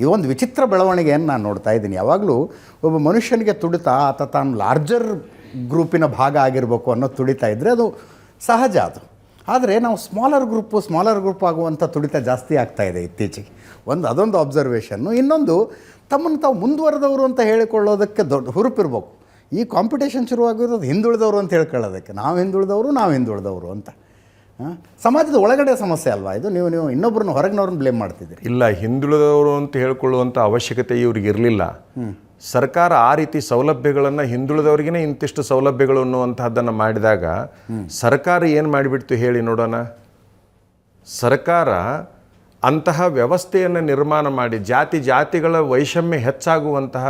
ಇದೊಂದು ವಿಚಿತ್ರ ಬೆಳವಣಿಗೆಯನ್ನು ನಾನು ನೋಡ್ತಾ ಇದ್ದೀನಿ. ಯಾವಾಗಲೂ ಒಬ್ಬ ಮನುಷ್ಯನಿಗೆ ತುಡಿತ ಆತ ತಾನು ಲಾರ್ಜರ್ ಗ್ರೂಪಿನ ಭಾಗ ಆಗಿರಬೇಕು ಅನ್ನೋ ತುಡಿತ ಇದ್ದರೆ ಅದು ಸಹಜ ಅದು. ಆದರೆ ನಾವು ಸ್ಮಾಲರ್ ಗ್ರೂಪು ಸ್ಮಾಲರ್ ಗ್ರೂಪ್ ಆಗುವಂಥ ತುಡಿತ ಜಾಸ್ತಿ ಆಗ್ತಾ ಇದೆ ಇತ್ತೀಚೆಗೆ. ಒಂದು ಅದೊಂದು ಅಬ್ಸರ್ವೇಷನ್ನು ಇನ್ನೊಂದು ತಮ್ಮನ್ನು ತಾವು ಮುಂದುವರೆದವರು ಅಂತ ಹೇಳಿಕೊಳ್ಳೋದಕ್ಕೆ ದೊಡ್ಡ ಹುರುಪಿರ್ಬೇಕು. ಈ ಕಾಂಪಿಟೇಷನ್ ಶುರುವಾಗಿರೋದು ಹಿಂದುಳಿದವರು ಅಂತ ಹೇಳ್ಕೊಳ್ಳೋದಕ್ಕೆ. ನಾವು ಹಿಂದುಳಿದವರು ನಾವು ಹಿಂದುಳಿದವರು ಅಂತ? ಸಮಾಜದ ಒಳಗಡೆ ಸಮಸ್ಯೆ ಅಲ್ವಾ? ಇದು ನೀವು ನೀವು ಇನ್ನೊಬ್ಬರನ್ನ ಹೊರಗಿನವ್ರನ್ನ ಬ್ಲೇಮ್ ಮಾಡ್ತಿದ್ದೀರಿ. ಇಲ್ಲ ಹಿಂದುಳಿದವರು ಅಂತ ಹೇಳ್ಕೊಳ್ಳುವಂಥ ಅವಶ್ಯಕತೆ ಇವ್ರಿಗೆ ಇರಲಿಲ್ಲ. ಸರ್ಕಾರ ಆ ರೀತಿ ಸೌಲಭ್ಯಗಳನ್ನು ಹಿಂದುಳಿದವರಿಗೇ ಇಂತಿಷ್ಟು ಸೌಲಭ್ಯಗಳು ಅನ್ನುವಂತಹದ್ದನ್ನು ಮಾಡಿದಾಗ ಸರ್ಕಾರ ಏನು ಮಾಡಿಬಿಡ್ತು ಹೇಳಿ ನೋಡೋಣ? ಸರ್ಕಾರ ಅಂತಹ ವ್ಯವಸ್ಥೆಯನ್ನು ನಿರ್ಮಾಣ ಮಾಡಿ ಜಾತಿ ಜಾತಿಗಳ ವೈಷಮ್ಯ ಹೆಚ್ಚಾಗುವಂತಹ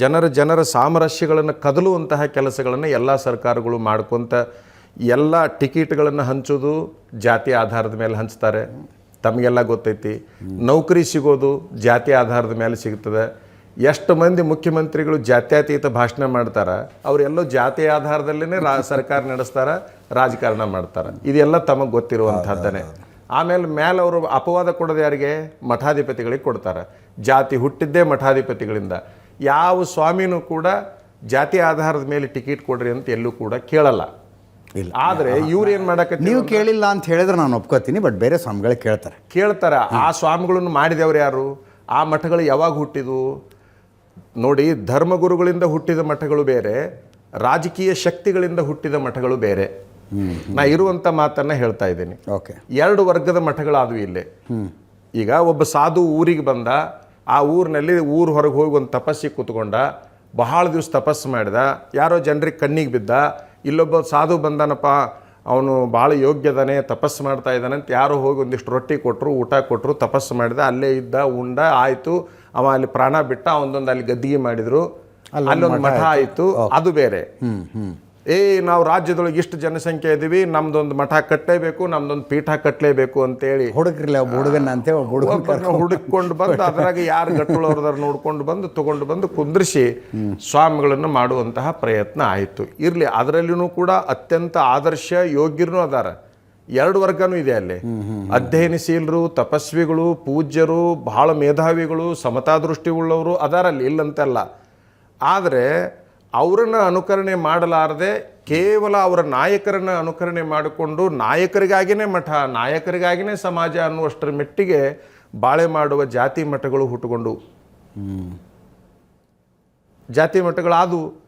ಜನರ ಜನರ ಸಾಮರಸ್ಯಗಳನ್ನು ಕದಲುವಂತಹ ಕೆಲಸಗಳನ್ನು ಎಲ್ಲ ಸರ್ಕಾರಗಳು ಮಾಡ್ಕೊತ ಎಲ್ಲ ಟಿಕೆಟ್ಗಳನ್ನು ಹಂಚೋದು ಜಾತಿ ಆಧಾರದ ಮೇಲೆ ಹಂಚ್ತಾರೆ. ತಮಗೆಲ್ಲ ಗೊತ್ತೈತಿ. ನೌಕರಿ ಸಿಗೋದು ಜಾತಿ ಆಧಾರದ ಮೇಲೆ ಸಿಗ್ತದೆ. ಎಷ್ಟು ಮಂದಿ ಮುಖ್ಯಮಂತ್ರಿಗಳು ಜಾತ್ಯತೀತ ಭಾಷಣ ಮಾಡ್ತಾರೆ ಅವರೆಲ್ಲೋ ಜಾತಿ ಆಧಾರದಲ್ಲೇ ರಾ ಸರ್ಕಾರ ನಡೆಸ್ತಾರೆ ರಾಜಕಾರಣ ಮಾಡ್ತಾರೆ. ಇದೆಲ್ಲ ತಮಗೆ ಗೊತ್ತಿರುವಂಥದ್ದೇ ಆಮೇಲೆ ಮೇಲೆ ಅವರು ಅಪವಾದ ಕೊಡೋದು ಯಾರಿಗೆ? ಮಠಾಧಿಪತಿಗಳಿಗೆ ಕೊಡ್ತಾರೆ. ಜಾತಿ ಹುಟ್ಟಿದ್ದೇ ಮಠಾಧಿಪತಿಗಳಿಂದ. ಯಾವ ಸ್ವಾಮಿನೂ ಕೂಡ ಜಾತಿ ಆಧಾರದ ಮೇಲೆ ಟಿಕೆಟ್ ಕೊಡ್ರಿ ಅಂತ ಎಲ್ಲೂ ಕೂಡ ಕೇಳಲ್ಲ. ಇಲ್ಲ. ಆದರೆ ಇವ್ರು ಏನು ಮಾಡಕ್ಕೆ ನೀವು ಕೇಳಿಲ್ಲ ಅಂತ ಹೇಳಿದ್ರೆ ನಾನು ಒಪ್ಕೋತೀನಿ ಬಟ್ ಬೇರೆ ಸ್ವಾಮಿಗಳು ಕೇಳ್ತಾರೆ. ಕೇಳ್ತಾರೆ. ಆ ಸ್ವಾಮಿಗಳನ್ನು ಮಾಡಿದವ್ರು ಯಾರು? ಆ ಮಠಗಳು ಯಾವಾಗ ಹುಟ್ಟಿದ್ವು? ನೋಡಿ ಧರ್ಮಗುರುಗಳಿಂದ ಹುಟ್ಟಿದ ಮಠಗಳು ಬೇರೆ ರಾಜಕೀಯ ಶಕ್ತಿಗಳಿಂದ ಹುಟ್ಟಿದ ಮಠಗಳು ಬೇರೆ. ನಾ ಇರುವಂಥ ಮಾತನ್ನ ಹೇಳ್ತಾ ಇದ್ದೀನಿ. ಓಕೆ. ಎರಡು ವರ್ಗದ ಮಠಗಳಾದವು ಇಲ್ಲಿ. ಈಗ ಒಬ್ಬ ಸಾಧು ಊರಿಗೆ ಬಂದ ಆ ಊರಿನಲ್ಲಿ ಊರು ಹೊರಗೆ ಹೋಗಿ ಒಂದು ತಪಸ್ಸಿಗೆ ಕೂತ್ಕೊಂಡ ಬಹಳ ದಿವಸ ತಪಸ್ಸು ಮಾಡಿದ ಯಾರೋ ಜನರಿಗೆ ಕಣ್ಣಿಗೆ ಬಿದ್ದ ಇಲ್ಲೊಬ್ಬ ಸಾಧು ಬಂದನಪ್ಪ ಅವನು ಭಾಳ ಯೋಗ್ಯದಾನೆ ತಪಸ್ಸು ಮಾಡ್ತಾ ಇದ್ದಾನೆ ಅಂತ ಯಾರೋ ಹೋಗಿ ಒಂದಿಷ್ಟು ರೊಟ್ಟಿ ಕೊಟ್ಟರು ಊಟ ಕೊಟ್ಟರು ತಪಸ್ಸು ಮಾಡಿದ. ಅಲ್ಲೇ ಇದ್ದ ಉಂಡ ಆಯಿತು. ಅವ ಅಲ್ಲಿ ಪ್ರಾಣ ಬಿಟ್ಟ ಅವನೊಂದು ಅಲ್ಲಿ ಗದ್ದಿಗೆ ಮಾಡಿದ್ರು. ಅಲ್ಲೊಂದು ಮಠ ಆಯಿತು. ಅದು ಬೇರೆ. ಏ ನಾವು ರಾಜ್ಯದೊಳಗೆ ಇಷ್ಟು ಜನಸಂಖ್ಯೆ ಇದ್ದೀವಿ ನಮ್ದೊಂದು ಮಠ ಕಟ್ಟಲೇಬೇಕು ನಮ್ದೊಂದು ಪೀಠ ಕಟ್ಟಲೇಬೇಕು ಅಂತೇಳಿ. ಹೇಳಿ ಒಬ್ಬ ಹುಡುಗನ ಅಂತೇಳಿ ಒಬ್ಬ ಹುಡುಗನ ಒಬ್ಬರನ್ನ ಹುಡುಕೊಂಡು ಬಂದು ಅದ್ರಾಗ ಯಾರು ಗಟ್ಟುಳವ್ರದಾರ ನೋಡ್ಕೊಂಡು ಬಂದು ತಗೊಂಡು ಬಂದು ಕುಂದ್ರಿಸಿ ಸ್ವಾಮಿಗಳನ್ನು ಮಾಡುವಂತಹ ಪ್ರಯತ್ನ ಆಯಿತು. ಇರಲಿ ಅದರಲ್ಲಿನೂ ಕೂಡ ಅತ್ಯಂತ ಆದರ್ಶ ಯೋಗ್ಯರೂ ಅದಾರ. ಎರಡು ವರ್ಗನೂ ಇದೆ ಅಲ್ಲಿ. ಅಧ್ಯಯನಶೀಲರು ತಪಸ್ವಿಗಳು ಪೂಜ್ಯರು ಬಹಳ ಮೇಧಾವಿಗಳು ಸಮತಾ ದೃಷ್ಟಿ ಉಳ್ಳವರು ಅದಾರಲ್ಲಿ ಇಲ್ಲಂತಲ್ಲ. ಆದರೆ ಅವರನ್ನು ಅನುಕರಣೆ ಮಾಡಲಾರದೆ ಕೇವಲ ಅವರ ನಾಯಕರನ್ನು ಅನುಕರಣೆ ಮಾಡಿಕೊಂಡು ನಾಯಕರಿಗಾಗಿಯೇ ಮಠ ನಾಯಕರಿಗಾಗಿಯೇ ಸಮಾಜ ಅನ್ನುವಷ್ಟರ ಮೆಟ್ಟಿಗೆ ಬಾಳೆ ಮಾಡುವ ಜಾತಿ ಮಠಗಳು ಹುಟ್ಟುಕೊಂಡು ಜಾತಿ ಮಠಗಳಾದವು.